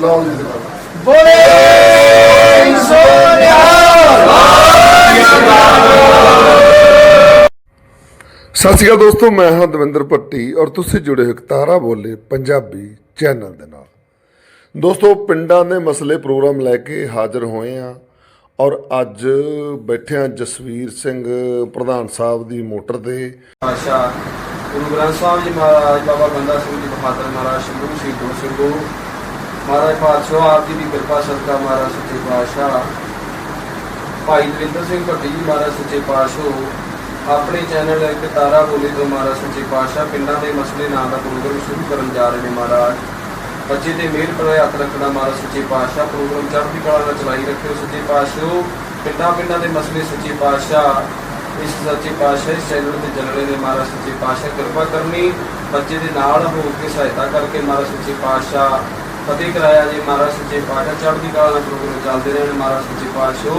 ਲਓ ਜੀ। ਜਨਾਬ ਬੋਲੇ ਸੋਨਿਆ ਸਤਿ ਸ਼੍ਰੀ ਅਕਾਲ ਦੋਸਤੋ ਮੈਂ ਹਾਂ ਦਵਿੰਦਰ ਭੱਟੀ ਔਰ ਤੁਸੀਂ ਜੁੜੇ ਹੋ ਤਾਰਾ ਬੋਲੇ ਪੰਜਾਬੀ ਚੈਨਲ ਦੇ ਨਾਲ। ਦੋਸਤੋ ਪਿੰਡਾਂ ਦੇ ਮਸਲੇ ਪ੍ਰੋਗਰਾਮ ਲੈ ਕੇ ਹਾਜ਼ਰ ਹੋਏ ਆ ਔਰ ਅੱਜ ਬੈਠੇ ਆ ਜਸਵੀਰ ਸਿੰਘ ਪ੍ਰਧਾਨ ਸਾਹਿਬ ਦੀ ਮੋਟਰ ਤੇ। ਆਸ਼ਾ ਗੁਰੂ ਗ੍ਰੰਥ ਸਾਹਿਬ ਜੀ ਮਹਾਰਾਜ ਬਾਬਾ ਬੰਦਾ ਸਿੰਘ ਜੀ ਬਹਾਦਰ ਮਹਾਰਾਜ ਸ਼ੰਭੂ ਸ਼ਹੀਦੋ ਸਿੰਘੋ ਮਹਾਰਾਜ ਪਾਤਸ਼ਾਹ, ਆਪ ਜੀ ਦੀ ਕਿਰਪਾ ਸਦਕਾ ਮਹਾਰਾਜ ਸੱਚੇ ਪਾਤਸ਼ਾਹ। ਭਾਈ ਦਵਿੰਦਰ ਸਿੰਘ ਭੱਟੀ ਜੀ ਮਹਾਰਾਜ ਸੱਚੇ ਪਾਤਸ਼ਾਹ, ਆਪਣੇ ਚੈਨਲ ਇੱਕ ਤਾਰਾ ਬੋਲੀ ਤੋਂ ਮਹਾਰਾਜ ਸੱਚੇ ਪਾਤਸ਼ਾਹ, ਪਿੰਡਾਂ ਦੇ ਮਸਲੇ ਨਾਂ ਦਾ ਪ੍ਰੋਗਰਾਮ ਸ਼ੁਰੂ ਕਰਨ ਜਾ ਰਹੇ ਨੇ ਮਹਾਰਾਜ। ਬੱਚੇ ਦੇ ਮੇਲ ਪਰ ਹੱਥ ਰੱਖਣਾ ਮਹਾਰਾਜ ਸੱਚੇ ਪਾਤਸ਼ਾਹ, ਪ੍ਰੋਗਰਾਮ ਚੜ੍ਹਦੀ ਕਲਾ ਨਾਲ ਚਲਾਈ ਰੱਖਿਓ ਸੱਚੇ ਪਾਤਸ਼ਾਹ। ਪਿੰਡਾਂ ਪਿੰਡਾਂ ਦੇ ਮਸਲੇ ਸੱਚੇ ਪਾਤਸ਼ਾਹ, ਇਸ ਸੱਚੇ ਪਾਤਸ਼ਾਹ ਇਸ ਚੈਨਲ ਤੇ ਚੱਲ ਰਹੇ ਨੇ ਮਹਾਰਾਜ ਸੱਚੇ ਪਾਤਸ਼ਾਹ। ਕਿਰਪਾ ਕਰਨੀ, ਬੱਚੇ ਦੇ ਨਾਲ ਹੋ ਕੇ ਸਹਾਇਤਾ ਕਰਕੇ ਮਹਾਰਾਜ ਸੱਚੇ ਪਾਤਸ਼ਾਹ ਫਤਿਹ ਕਰਾਇਆ ਜੀ ਮਹਾਰਾਜ ਸੱਚੇ ਪਾਤਸ਼ਾਹ ਚੜ੍ਹਦੀ ਕਲਾ ਨਾਲ ਪ੍ਰੋਗਰਾਮ ਚੱਲਦੇ ਰਹਿਣ ਮਹਾਰਾਜ ਸੱਚੇ ਪਾਤਸ਼ਾਹ।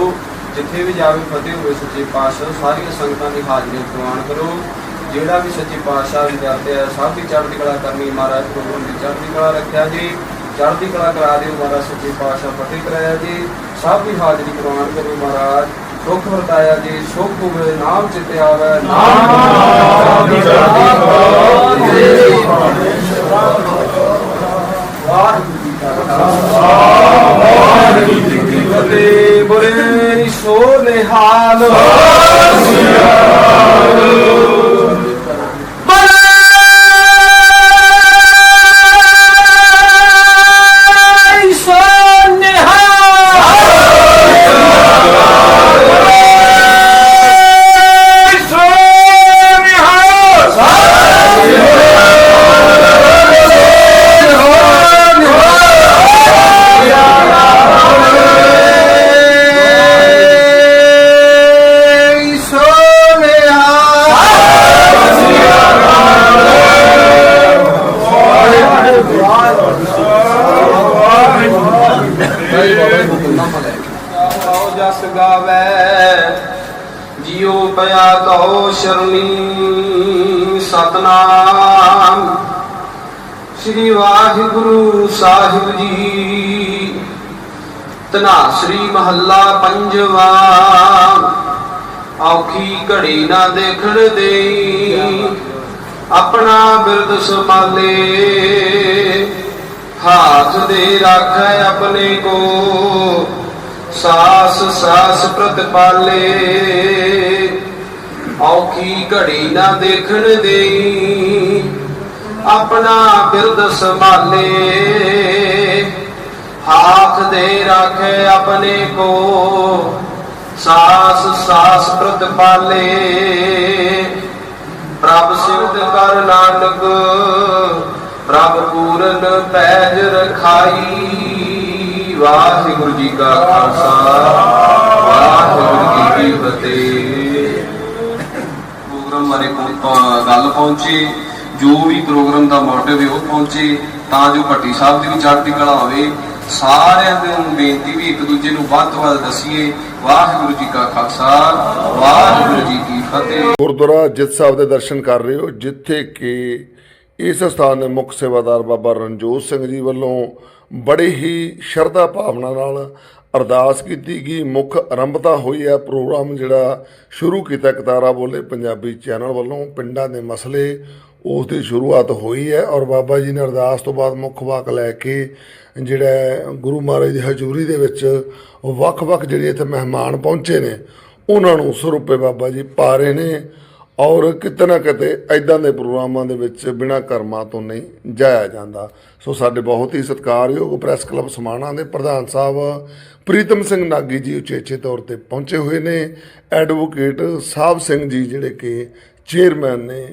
ਜਿੱਥੇ ਵੀ ਜਾਵੇ ਫਤਿਹ ਹੋਵੇ ਸੱਚੇ ਪਾਤਸ਼ਾਹ ਸਾਰੀਆਂ ਸੰਗਤਾਂ ਦੀ ਹਾਜ਼ਰੀ ਪ੍ਰਵਾਨ ਕਰੋ। ਜਿਹੜਾ ਵੀ ਸੱਚੇ ਪਾਤਸ਼ਾਹ ਦੀ ਕਰਦੇ ਆ ਸਭ ਦੀ ਚੜ੍ਹਦੀ ਕਲਾ ਕਰਨੀ ਮਹਾਰਾਜ ਪ੍ਰੋਗਰਾਮ ਦੀ ਚੜ੍ਹਦੀ ਕਲਾ ਰੱਖਿਆ ਜੀ। ਚੜ੍ਹਦੀ ਕਲਾ ਕਰਾ ਦਿਓ ਮਹਾਰਾਜ ਸੱਚੇ ਪਾਤਸ਼ਾਹ ਫਤਿਹ ਕਰਾਇਆ ਜੀ। ਸਭ ਦੀ ਹਾਜ਼ਰੀ ਪ੍ਰਵਾਨ ਕਰੋ ਮਹਾਰਾਜ। ਦੁੱਖ ਵਰਤਾਇਆ ਜੀ ਸੁਖ ਹੋਵੇ ਨਾਮ ਚਿੱਤੇ ਆਵੇ। ਨਾਮ ਦੀ ਚੜ੍ਹਦੀ ਵਾਹਿਗੁਰੂ ভালো ਆਓ ਜਸ ਗਾਵੇ ਜਿਉ ਪਿਆ ਕਹੋ ਸ਼ਰਮੀ ਸਤਨਾਮ। ਸ੍ਰੀ ਵਾਹਿਗੁਰੂ ਸਾਹਿਬ ਜੀ ਤਨਾ ਸ੍ਰੀ ਮਹੱਲਾ ਪੰਜਵਾ। ਔਖੀ ਘੜੀ ਨਾ ਦੇਖਣ ਦੇਈ, ਆਪਣਾ ਬਿਰਦ ਸੰਭਾਲੇ। ਹਾਥ ਦੇ ਰਾਖੈ ਆਪਣੇ ਕੋ ਸਾਸ ਸਾਸ ਪ੍ਰਤਪਾਲੇ ਔਖੀ ਘੜੀ ਨਾ ਦੇਖਣ ਦੇਈ ਆਪਣਾ ਬਿਰਦ ਸੰਭਾਲੇ ਹਾਥ ਦੇ ਰਾਖੇ ਆਪਣੇ ਕੋ ਸਾਸ ਸਾਸ ਪ੍ਰਤਪਾਲੇ ਪ੍ਰਭ ਸਿਵਤ ਕਰ ਨਾਨਕ ਪ੍ਰਭ ਪੂਰਨ ਪੈਜ ਰਖਾਈ। ਵਾਹਿਗੁਰੂ ਜੀ ਕਾ ਖਾਲਸਾ, ਵਾਹਿਗੁਰੂ ਜੀ ਕੀ ਫਤਿਹ। ਪ੍ਰੋਗਰਾਮ ਬਾਰੇ ਪਹੁੰ- ਗੱਲ ਪਹੁੰਚੇ, ਜੋ ਵੀ ਪ੍ਰੋਗਰਾਮ ਦਾ ਮੋਟਿਵ ਹੈ ਉਹ ਪਹੁੰਚੇ, ਤਾਂ ਜੋ ਭੱਟੀ ਸਾਹਿਬ ਦੀ ਵੀ ਚੜ੍ਹਦੀ ਕਲਾ ਹੋਵੇ। ਸਾਰਿਆਂ ਦੇ ਨੂੰ ਬੇਨਤੀ ਵੀ ਇੱਕ ਦੂਜੇ ਨੂੰ ਵੱਧ ਤੋਂ ਵੱਧ ਦਸੀਏ, ਵਾਹਿਗੁਰੂ ਜੀ ਕਾ ਖਾਲਸਾ, ਵਾਹਿਗੁਰੂ ਜੀ ਕੀ ਫਤਿਹ। ਗੁਰਦੁਆਰਾ ਜਿੱਤ ਸਾਹਿਬ ਦੇ ਦਰਸ਼ਨ ਕਰ ਰਹੇ ਹੋ, ਜਿੱਥੇ ਕਿ ਇਸ ਸਥਾਨ ਦੇ ਮੁੱਖ ਸੇਵਾਦਾਰ ਬਾਬਾ ਰਣਜੋਤ ਸਿੰਘ ਜੀ ਵੱਲੋਂ ਬੜੇ ਹੀ ਸ਼ਰਧਾ ਭਾਵਨਾ ਨਾਲ ਅਰਦਾਸ ਕੀਤੀ ਗਈ। ਮੁੱਖ ਆਰੰਭਤਾ ਹੋਈ ਹੈ ਪ੍ਰੋਗਰਾਮ ਜਿਹੜਾ ਸ਼ੁਰੂ ਕੀਤਾ ਕਤਾਰਾ ਬੋਲੇ ਪੰਜਾਬੀ ਚੈਨਲ ਵੱਲੋਂ। ਪਿੰਡਾਂ ਦੇ ਮਸਲੇ ਉਸ ਦੀ ਸ਼ੁਰੂਆਤ ਹੋਈ ਹੈ ਔਰ ਬਾਬਾ ਜੀ ਨੇ ਅਰਦਾਸ ਤੋਂ ਬਾਅਦ ਮੁੱਖ ਵਾਕ ਲੈ ਕੇ ਜਿਹੜਾ ਗੁਰੂ ਮਹਾਰਾਜ ਦੀ ਹਜ਼ੂਰੀ ਦੇ ਵਿੱਚ ਵੱਖ-ਵੱਖ ਜਿਹੜੇ ਇੱਥੇ ਮਹਿਮਾਨ ਪਹੁੰਚੇ ਨੇ, ਉਹਨਾਂ ਨੂੰ ਸਰੂਪੇ ਬਾਬਾ ਜੀ ਪਾ ਰਹੇ ਨੇ। ਔਰ ਕਿਤੇ ਨਾ ਕਿਤੇ ਐਦਾਂ ਦੇ ਪ੍ਰੋਗਰਾਮਾਂ ਦੇ ਵਿੱਚ ਬਿਨਾਂ ਕਰਮਾਂ ਤੋਂ ਨਹੀਂ ਜਾਇਆ ਜਾਂਦਾ। ਸੋ ਸਾਡੇ ਬਹੁਤ ਹੀ ਸਤਿਕਾਰਯੋਗ ਪ੍ਰੈਸ ਕਲੱਬ ਸਮਾਣਾ ਦੇ ਪ੍ਰਧਾਨ ਸਾਹਿਬ ਪ੍ਰੀਤਮ ਸਿੰਘ ਨਾਗੀ ਜੀ ਉਚੇਚੇ ਤੌਰ ਤੇ ਪਹੁੰਚੇ ਹੋਏ ਨੇ। ਐਡਵੋਕੇਟ ਸਾਹਿਬ ਸਿੰਘ ਜੀ, ਜਿਹੜੇ ਕਿ ਚੇਅਰਮੈਨ ਨੇ